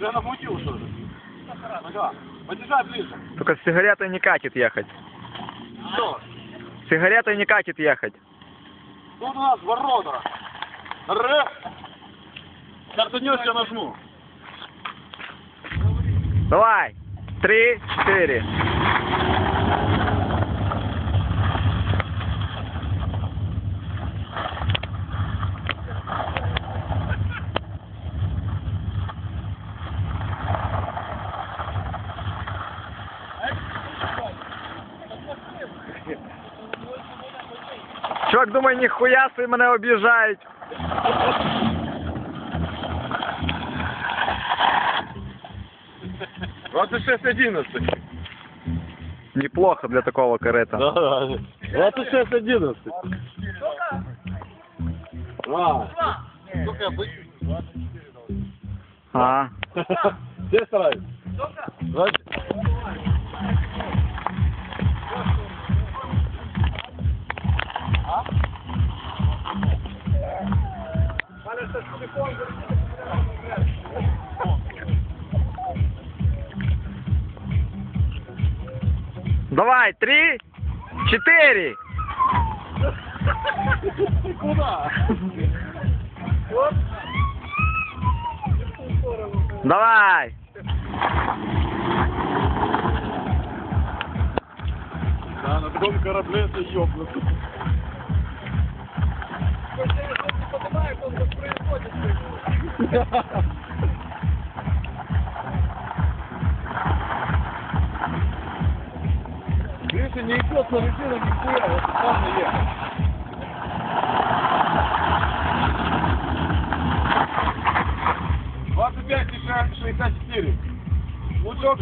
Уже намутил что-то. Подъезжай ближе. Только с сигаретой не катит ехать. Что? С сигаретой не катит ехать. Тут у нас ворота. Р. Картонешь, я нажму. Давай. Три, четыре. Чувак думає, нихуя си мене об'їжджають. Двадцать шесть одиннадцать. Неплохо для такого карета. Да, да. 26 11. А. Сколько обычно? А. Все стараются. 20. Давай, три, четыре. Куда? Давай. Да, на другом корабле это ёбнуто. Гриша не идет на резину нихуя, вот не ехать. Двадцать пять шестьдесят четыре. Лучок